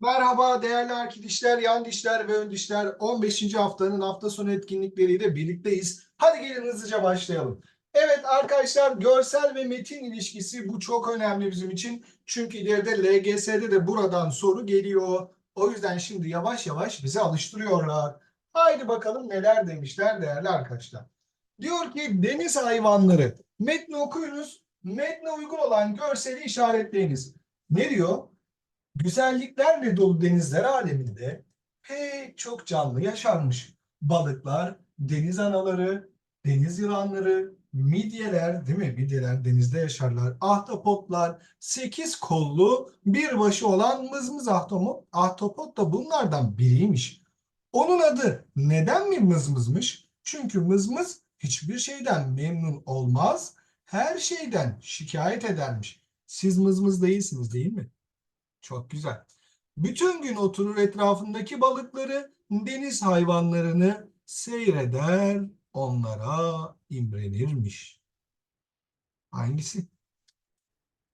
Merhaba değerli arkadaşlar, yan dişler ve ön dişler 15. haftanın hafta sonu etkinlikleriyle birlikteyiz. Hadi gelin hızlıca başlayalım. Evet arkadaşlar görsel ve metin ilişkisi bu çok önemli bizim için. Çünkü ileride LGS'de de buradan soru geliyor. O yüzden şimdi yavaş yavaş bizi alıştırıyorlar. Haydi bakalım neler demişler değerli arkadaşlar. Diyor ki deniz hayvanları. Metni okuyunuz. Metne uygun olan görseli işaretleyiniz. Ne diyor? Güzelliklerle dolu denizler aleminde pek çok canlı yaşarmış. Balıklar, deniz anaları, deniz yılanları, midyeler değil mi? Midyeler denizde yaşarlar. Ahtapotlar, sekiz kollu bir başı olan mızmız ahtapot, ahtapot da bunlardan biriymiş. Onun adı neden mi mızmızmış? Çünkü mızmız hiçbir şeyden memnun olmaz, her şeyden şikayet edermiş. Siz mızmız değilsiniz değil mi? Çok güzel. Bütün gün oturur etrafındaki balıkları, deniz hayvanlarını seyreder, onlara imrenirmiş. Hangisi?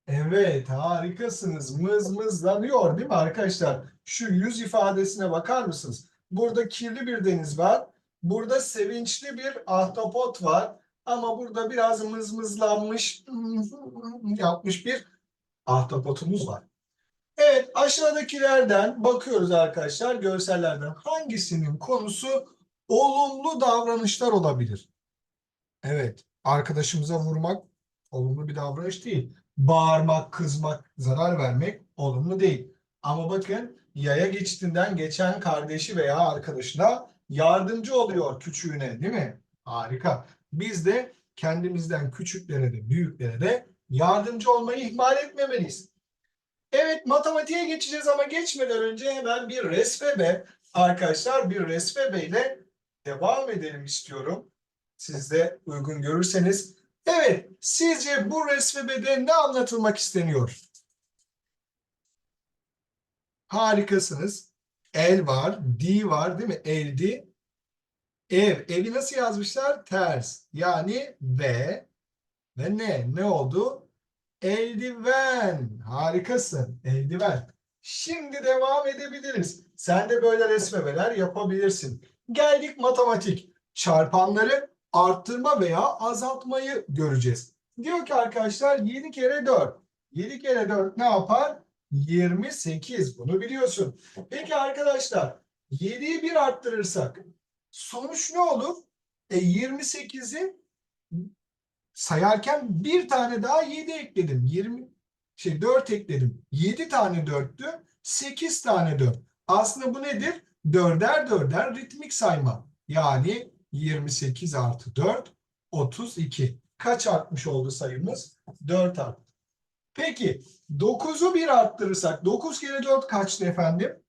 Evet, harikasınız. Mızmızlanıyor değil mi arkadaşlar? Şu yüz ifadesine bakar mısınız? Burada kirli bir deniz var. Burada sevinçli bir ahtapot var. Ama burada biraz mızmızlanmış yapmış bir ahtapotumuz var. Evet aşağıdakilerden bakıyoruz arkadaşlar görsellerden hangisinin konusu olumlu davranışlar olabilir? Evet arkadaşımıza vurmak olumlu bir davranış değil. Bağırmak, kızmak, zarar vermek olumlu değil. Ama bakın yaya geçitinden geçen kardeşi veya arkadaşına yardımcı oluyor küçüğüne değil mi? Harika. Biz de kendimizden küçüklere de büyüklere de yardımcı olmayı ihmal etmemeliyiz. Evet matematiğe geçeceğiz ama geçmeden önce hemen bir resmebe arkadaşlar bir resmebe ile devam edelim istiyorum. Siz de uygun görürseniz. Evet sizce bu resmebede ne anlatılmak isteniyor? Harikasınız. El var, di var değil mi? Eldi. Ev. Evi nasıl yazmışlar? Ters. Yani ve ve ne? Ne oldu? Eldiven. Harikasın. Eldiven. Şimdi devam edebiliriz. Sen de böyle resmemeler yapabilirsin. Geldik matematik. Çarpanları arttırma veya azaltmayı göreceğiz. Diyor ki arkadaşlar 7 kere 4. 7 kere 4 ne yapar? 28. Bunu biliyorsun. Peki arkadaşlar 7'yi 1 arttırırsak sonuç ne olur? E 28'i sayarken bir tane daha 7 ekledim. 20 şey 4 ekledim. 7 tane 4'tü. 8 tane 4. Aslında bu nedir? Dörder dörder ritmik sayma. Yani 28 artı 4 32. Kaç artmış oldu sayımız? 4 arttı. Peki 9'u 1 arttırırsak 9 kere 4 kaçtı efendim?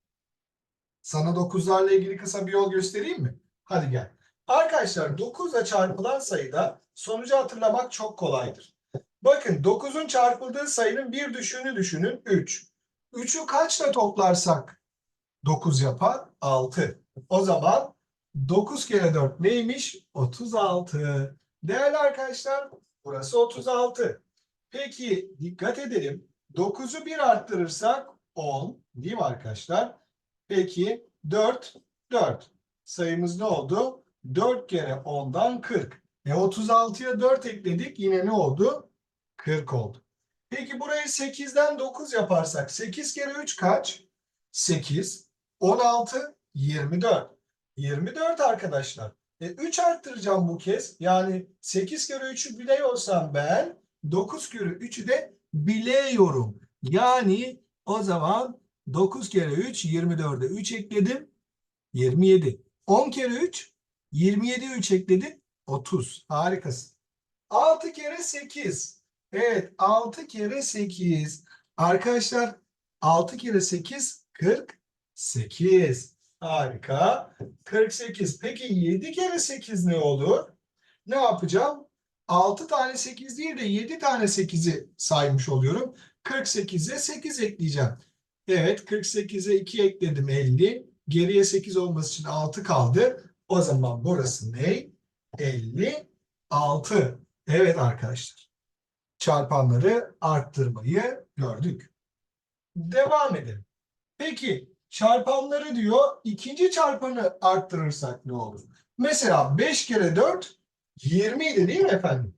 Sana 9'larla ilgili kısa bir yol göstereyim mi? Hadi gel. Arkadaşlar 9 ile çarpılan sayıda sonucu hatırlamak çok kolaydır. Bakın 9'un çarpıldığı sayının bir düşüğünü düşünün 3. 3'ü kaçla toplarsak 9 yapar? 6. O zaman 9 kere 4 neymiş? 36. Değerli arkadaşlar burası 36. Peki dikkat edelim. 9'u 1 arttırırsak 10 değil mi arkadaşlar? Peki 4 4. Sayımız ne oldu? 4 kere 10'dan 40. E 36'ya 4 ekledik yine ne oldu? 40 oldu. Peki burayı 8'den 9 yaparsak 8 kere 3 kaç? 8. 16, 24. 24 arkadaşlar. E 3 arttıracağım bu kez. Yani 8 kere 3'ü biliyorsam ben 9 kere 3'ü de biliyorum. Yani o zaman 9 kere 3 24'e 3 ekledim. 27. 10 kere 3 27'ye 3 ekledin 30. Harikasın. 6 kere 8. Evet 6 kere 8. Arkadaşlar 6 kere 8 48. Harika. 48. Peki 7 kere 8 ne olur? Ne yapacağım? 6 tane 8 değil de 7 tane 8'i saymış oluyorum. 48'e 8 ekleyeceğim. Evet 48'e 2 ekledim 50. Geriye 8 olması için 6 kaldı. O zaman burası ne? 56. Evet arkadaşlar. Çarpanları arttırmayı gördük. Devam edelim. Peki çarpanları diyor ikinci çarpanı arttırırsak ne olur? Mesela 5 kere 4 20 idi değil mi efendim?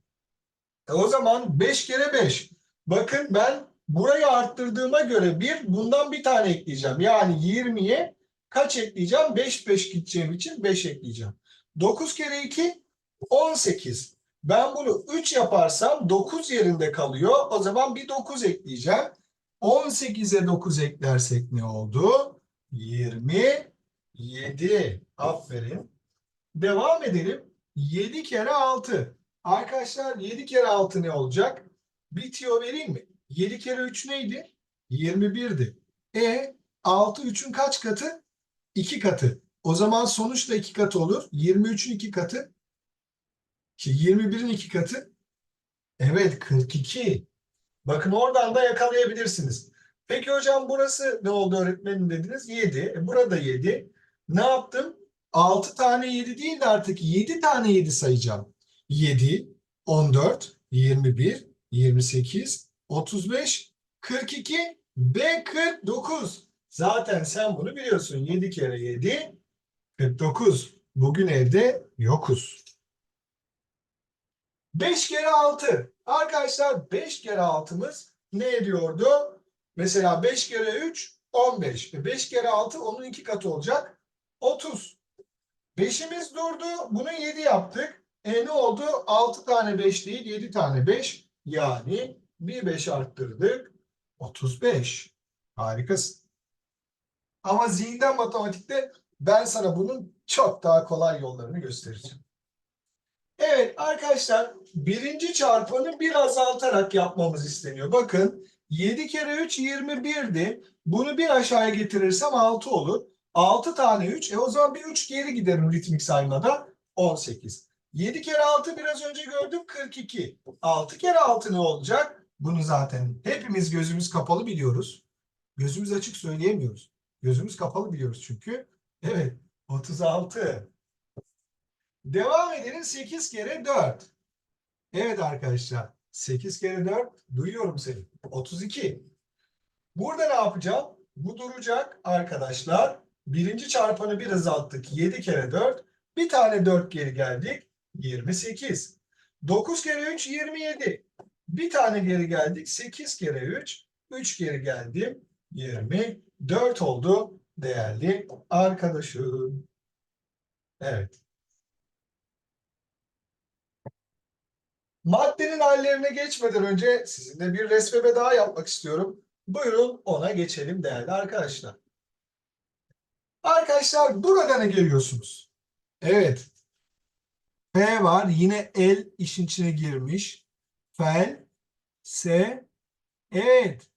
E o zaman 5 kere 5. Bakın ben burayı arttırdığıma göre bir bundan bir tane ekleyeceğim. Yani 20'ye kaç ekleyeceğim? 5 5 gideceğim için 5 ekleyeceğim. 9 kere 2 18. Ben bunu 3 yaparsam 9 yerinde kalıyor. O zaman bir 9 ekleyeceğim. 18'e 9 eklersek ne oldu? 27. Aferin. Devam edelim. 7 kere 6. Arkadaşlar 7 kere 6 ne olacak? Bir tiyo vereyim mi? 7 kere 3 neydi? 21'di. E 6 3'ün kaç katı? 2 katı. O zaman sonuç da 2 katı olur. 23'ün 2 katı. Ki 21'in 2 katı. Evet 42. Bakın oradan da yakalayabilirsiniz. Peki hocam burası ne oldu öğretmenim dediniz? 7. E, burada 7. Ne yaptım? 6 tane 7 değil de artık 7 tane 7 sayacağım. 7, 14, 21, 28, 35, 42 ve 49. Zaten sen bunu biliyorsun. 7 kere 7, 49. Bugün evde yokuz. 5 kere 6. Arkadaşlar 5 kere 6'mız ne ediyordu? Mesela 5 kere 3 15. 5 kere 6 onun iki katı olacak. 30. 5'imiz durdu. Bunu 7 yaptık. E ne oldu? 6 tane 5 değil 7 tane 5. Yani bir 5 arttırdık. 35. Harikasın. Ama zihinden matematikte ben sana bunun çok daha kolay yollarını göstereceğim. Evet arkadaşlar birinci çarpanı bir azaltarak yapmamız isteniyor. Bakın 7 kere 3 21'di. Bunu bir aşağıya getirirsem 6 olur. 6 tane 3. E o zaman bir 3 geri giderim ritmik saymada. 18. 7 kere 6 biraz önce gördüm 42. 6 kere 6 ne olacak? Bunu zaten hepimiz gözümüz kapalı biliyoruz. Gözümüz açık söyleyemiyoruz. Gözümüz kapalı biliyoruz çünkü. Evet 36. Devam edelim 8 kere 4. Evet arkadaşlar 8 kere 4 duyuyorum seni. 32. Burada ne yapacağım? Bu duracak arkadaşlar. Birinci çarpanı bir azalttık. 7 kere 4. Bir tane 4 geri geldik. 28. 9 kere 3 27. Bir tane geri geldik. 8 kere 3. 3 geri geldim. 24 oldu değerli arkadaşım. Evet. Maddenin hallerine geçmeden önce sizinle bir resmeme daha yapmak istiyorum. Buyurun ona geçelim değerli arkadaşlar. Arkadaşlar burada ne görüyorsunuz? Evet. F var. Yine el işin içine girmiş. Fel, S. Evet.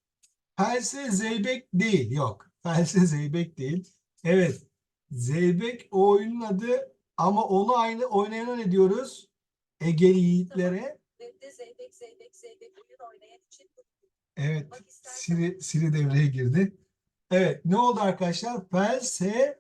Felse zeybek değil. Yok. Felse zeybek değil. Evet. Zeybek o oyunun adı ama onu aynı oynayana ne diyoruz? Egeli yiğitlere. Zeybek zeybek zeybek oyun oynayan için Evet. Siri, Siri devreye girdi. Evet. Ne oldu arkadaşlar? Felsefe.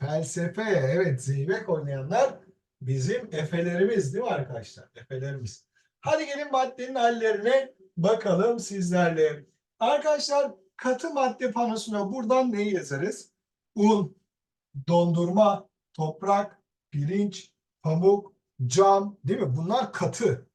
Felsefe. Evet. Zeybek oynayanlar bizim efelerimiz değil mi arkadaşlar? Efelerimiz. Hadi gelin maddenin hallerine bakalım sizlerle. Arkadaşlar katı madde panosuna buradan neyi yazarız? Un, dondurma, toprak, pirinç, pamuk, cam değil mi? Bunlar katı.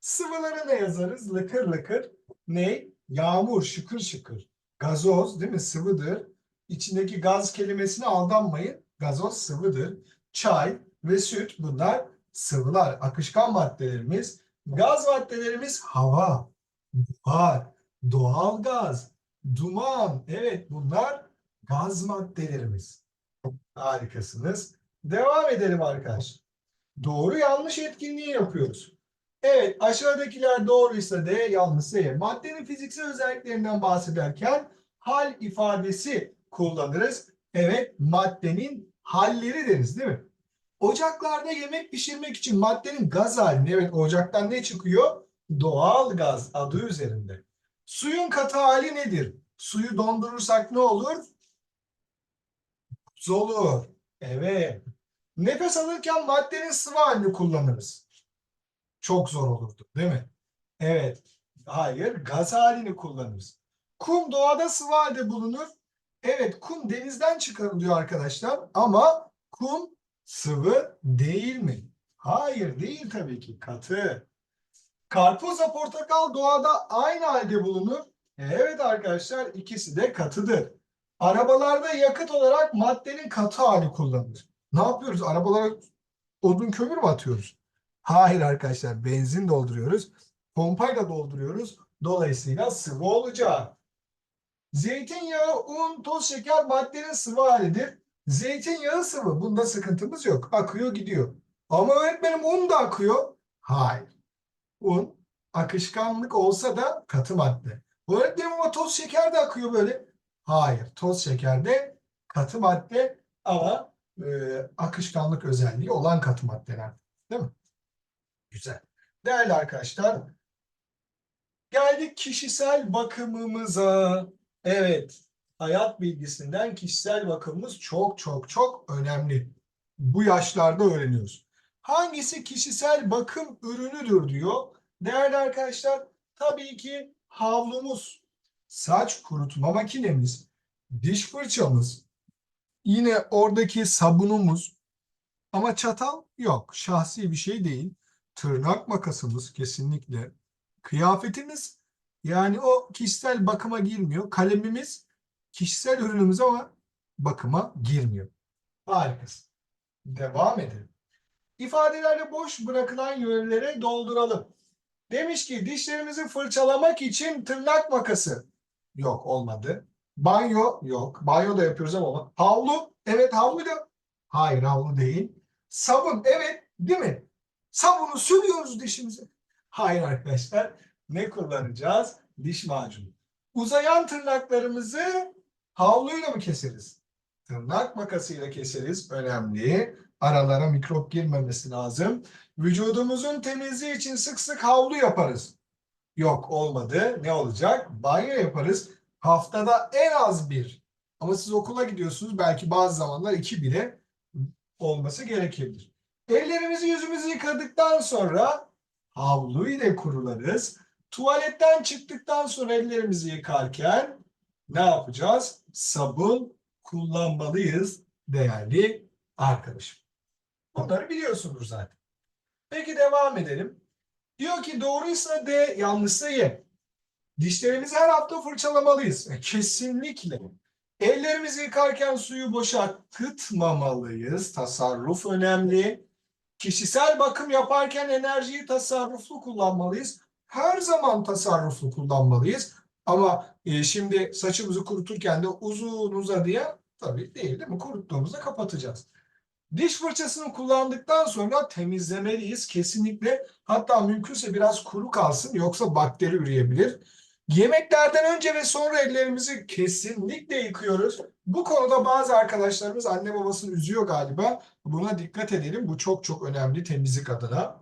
Sıvıları ne yazarız? Lıkır lıkır. Ne? Yağmur, şıkır şıkır. Gazoz değil mi? Sıvıdır. İçindeki gaz kelimesine aldanmayın. Gazoz sıvıdır. Çay ve süt bunlar sıvılar. Akışkan maddelerimiz. Gaz maddelerimiz hava, buhar, doğal gaz, duman. Evet bunlar gaz maddelerimiz. Harikasınız. Devam edelim arkadaşlar. Doğru yanlış etkinliği yapıyoruz. Evet aşağıdakiler doğruysa D yanlışsa E. Maddenin fiziksel özelliklerinden bahsederken hal ifadesi kullanırız. Evet maddenin halleri deriz değil mi? Ocaklarda yemek pişirmek için maddenin gaz halinde evet ocaktan ne çıkıyor? Doğal gaz adı üzerinde. Suyun katı hali nedir? Suyu dondurursak ne olur? Buz. Evet. Nefes alırken maddenin sıvı halini kullanırız. Çok zor olurdu değil mi? Evet. Hayır. Gaz halini kullanırız. Kum doğada sıvı halde bulunur. Evet kum denizden çıkarılıyor arkadaşlar ama kum sıvı değil mi? Hayır değil tabii ki katı. Karpuzla portakal doğada aynı halde bulunur. Evet arkadaşlar ikisi de katıdır. Arabalarda yakıt olarak maddenin katı hali kullanılır. Ne yapıyoruz? Arabalara odun kömür mü atıyoruz? Hayır arkadaşlar benzin dolduruyoruz. Pompayla dolduruyoruz. Dolayısıyla sıvı olacak. Zeytinyağı, un, toz şeker maddenin sıvı halidir. Zeytinyağı sıvı. Bunda sıkıntımız yok. Akıyor gidiyor. Ama öğretmenim un da akıyor. Hayır. Un akışkanlık olsa da katı madde. Öğretmenim ama toz şeker de akıyor böyle. Hayır. Toz şeker de katı madde ama e, akışkanlık özelliği olan katı maddeler. Değil mi? Güzel. Değerli arkadaşlar, geldik kişisel bakımımıza. Evet, hayat bilgisinden kişisel bakımımız çok çok çok önemli. Bu yaşlarda öğreniyoruz. Hangisi kişisel bakım ürünüdür diyor. Değerli arkadaşlar, tabii ki havlumuz, saç kurutma makinemiz, diş fırçamız, yine oradaki sabunumuz ama çatal yok. Şahsi bir şey değil. Tırnak makasımız kesinlikle. Kıyafetimiz yani o kişisel bakıma girmiyor. Kalemimiz kişisel ürünümüz ama bakıma girmiyor. Harikasın. Devam edelim. İfadelerle boş bırakılan yönlere dolduralım. Demiş ki dişlerimizi fırçalamak için tırnak makası. Yok olmadı. Banyo yok. Banyo da yapıyoruz ama havlu. Evet havlu da. Hayır havlu değil. Sabun evet değil mi? Sabunu sürüyoruz dişimize. Hayır arkadaşlar. Ne kullanacağız? Diş macunu. Uzayan tırnaklarımızı havluyla mı keseriz? Tırnak makasıyla keseriz. Önemli. Aralara mikrop girmemesi lazım. Vücudumuzun temizliği için sık sık havlu yaparız. Yok olmadı. Ne olacak? Banyo yaparız. Haftada en az bir. Ama siz okula gidiyorsunuz. Belki bazı zamanlar iki bile olması gerekebilir. Ellerimizi yüzümüzü yıkadıktan sonra havlu ile kurularız. Tuvaletten çıktıktan sonra ellerimizi yıkarken ne yapacağız? Sabun kullanmalıyız değerli arkadaşım. Bunları biliyorsunuz zaten. Peki devam edelim. Diyor ki doğruysa D, yanlışsa Y. Dişlerimizi her hafta fırçalamalıyız. E, kesinlikle. Ellerimizi yıkarken suyu boşa tutmamalıyız. Tasarruf önemli. Kişisel bakım yaparken enerjiyi tasarruflu kullanmalıyız. Her zaman tasarruflu kullanmalıyız. Ama e, şimdi saçımızı kuruturken de uzun uzadıya tabii değil değil mi? Kuruttuğumuzda kapatacağız. Diş fırçasını kullandıktan sonra temizlemeliyiz kesinlikle. Hatta mümkünse biraz kuru kalsın yoksa bakteri üreyebilir. Yemeklerden önce ve sonra ellerimizi kesinlikle yıkıyoruz. Bu konuda bazı arkadaşlarımız anne babasını üzüyor galiba. Buna dikkat edelim. Bu çok çok önemli temizlik adına.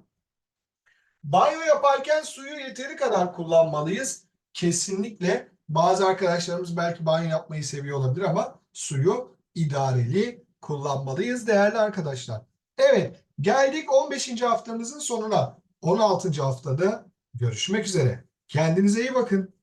Banyo yaparken suyu yeteri kadar kullanmalıyız. Kesinlikle bazı arkadaşlarımız belki banyo yapmayı seviyor olabilir ama suyu idareli kullanmalıyız değerli arkadaşlar. Evet, geldik 15. haftamızın sonuna. 16. haftada görüşmek üzere. Kendinize iyi bakın.